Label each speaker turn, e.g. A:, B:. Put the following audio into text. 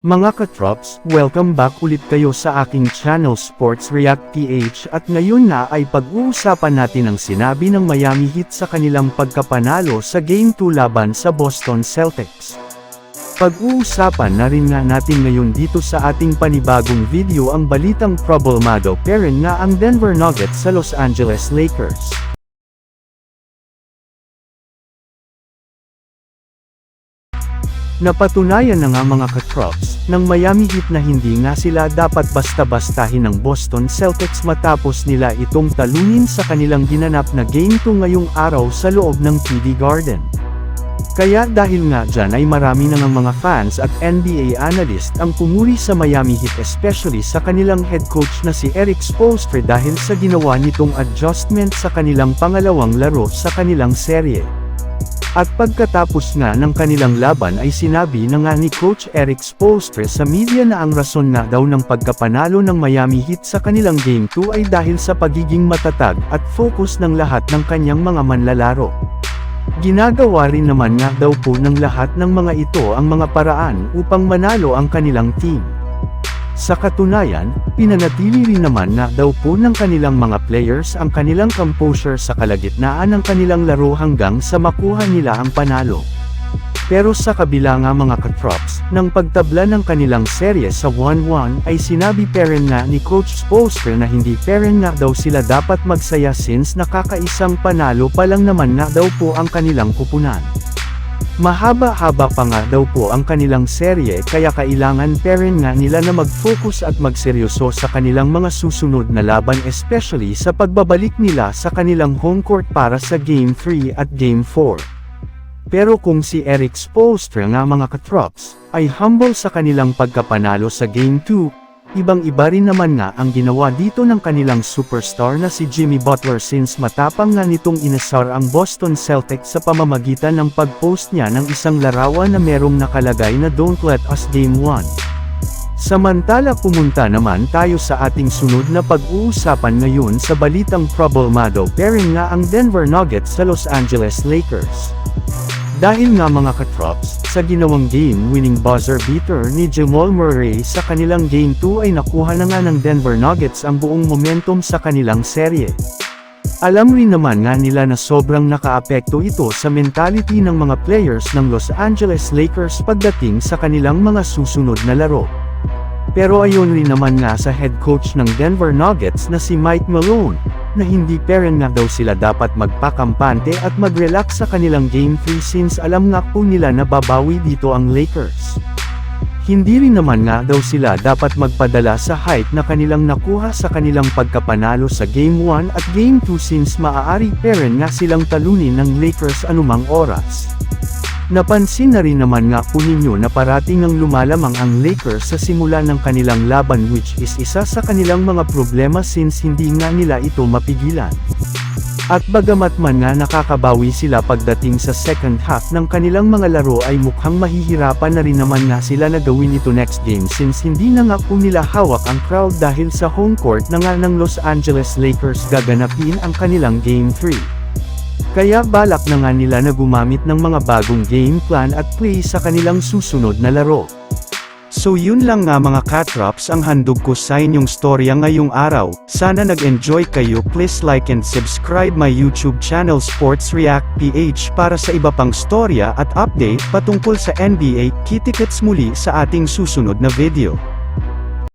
A: Mga katrops, welcome back ulit kayo sa aking channel Sports React PH at ngayon na ay pag-uusapan natin ang sinabi ng Miami Heat sa kanilang pagkapanalo sa Game 2 laban sa Boston Celtics. Pag-uusapan na rin nga natin ngayon dito sa ating panibagong video ang balitang problemado pairing nga ang Denver Nuggets sa Los Angeles Lakers. Napatunayan na nga mga katrops, ng Miami Heat na hindi nga sila dapat basta-bastahin ng Boston Celtics matapos nila itong talunin sa kanilang ginanap na Game 2 ngayong araw sa loob ng TD Garden. Kaya dahil nga dyan ay marami na ng mga fans at NBA analyst ang pumuri sa Miami Heat especially sa kanilang head coach na si Eric Spoelstra dahil sa ginawa nitong adjustment sa kanilang pangalawang laro sa kanilang serye. At pagkatapos nga ng kanilang laban ay sinabi na nga ni Coach Eric Spoelstra sa media na ang rason nga daw ng pagkapanalo ng Miami Heat sa kanilang Game 2 ay dahil sa pagiging matatag at focus ng lahat ng kanyang mga manlalaro. Ginagawa rin naman nga daw po ng lahat ng mga ito ang mga paraan upang manalo ang kanilang team. Sa katunayan, pinanatili rin naman nga daw po ng kanilang mga players ang kanilang composure sa kalagitnaan ng kanilang laro hanggang sa makuha nila ang panalo. Pero sa kabila nga mga katrops, ng pagtabla ng kanilang serye sa 1-1 ay sinabi peren nga ni Coach Spoelstra na hindi peren nga daw sila dapat magsaya since nakakaisang panalo pa lang naman nga daw po ang kanilang kupunan. Mahaba-haba pa nga daw po ang kanilang serye kaya kailangan peren nga nila na mag-focus at magseryoso sa kanilang mga susunod na laban especially sa pagbabalik nila sa kanilang home court para sa Game 3 at Game 4. Pero kung si Eric Spoelstra nga mga katrops, ay humble sa kanilang pagkapanalo sa Game 2, ibang-iba rin naman nga ang ginawa dito ng kanilang superstar na si Jimmy Butler since matapang nga nitong inasar ang Boston Celtics sa pamamagitan ng pag-post niya ng isang larawan na merong nakalagay na Don't Let Us Game 1. Samantala pumunta naman tayo sa ating sunod na pag-uusapan ngayon sa balitang problemado pairing nga ang Denver Nuggets sa Los Angeles Lakers. Dahil nga mga katrops, sa ginawang game-winning buzzer beater ni Jamal Murray sa kanilang Game 2 ay nakuha na nga ng Denver Nuggets ang buong momentum sa kanilang serye. Alam rin naman nga nila na sobrang nakaapekto ito sa mentality ng mga players ng Los Angeles Lakers pagdating sa kanilang mga susunod na laro. Pero ayon rin naman nga sa head coach ng Denver Nuggets na si Mike Malone, na hindi peren nga daw sila dapat magpakampante at mag-relax sa kanilang Game 3 since alam nga po nila na babawi dito ang Lakers. Hindi rin naman nga daw sila dapat magpadala sa hype na kanilang nakuha sa kanilang pagkapanalo sa Game 1 at Game 2 since maaari peren nga silang talunin ng Lakers anumang oras. Napansin na rin naman nga po ninyo na parating ang lumalamang ang Lakers sa simula ng kanilang laban which is isa sa kanilang mga problema since hindi nga nila ito mapigilan. At bagamat man nga nakakabawi sila pagdating sa second half ng kanilang mga laro ay mukhang mahihirapan na rin naman nga sila na gawin ito next game since hindi na nga po nila hawak ang crowd dahil sa home court na nga ng Los Angeles Lakers gaganapin ang kanilang Game 3. Kaya balak na nga nila na gumamit ng mga bagong game plan at play sa kanilang susunod na laro. So yun lang nga mga katrops ang handog ko sa inyong storya ngayong araw, sana nag-enjoy kayo please like and subscribe my YouTube channel Sports React PH para sa iba pang storya at update patungkol sa NBA, kitikets muli sa ating susunod na video.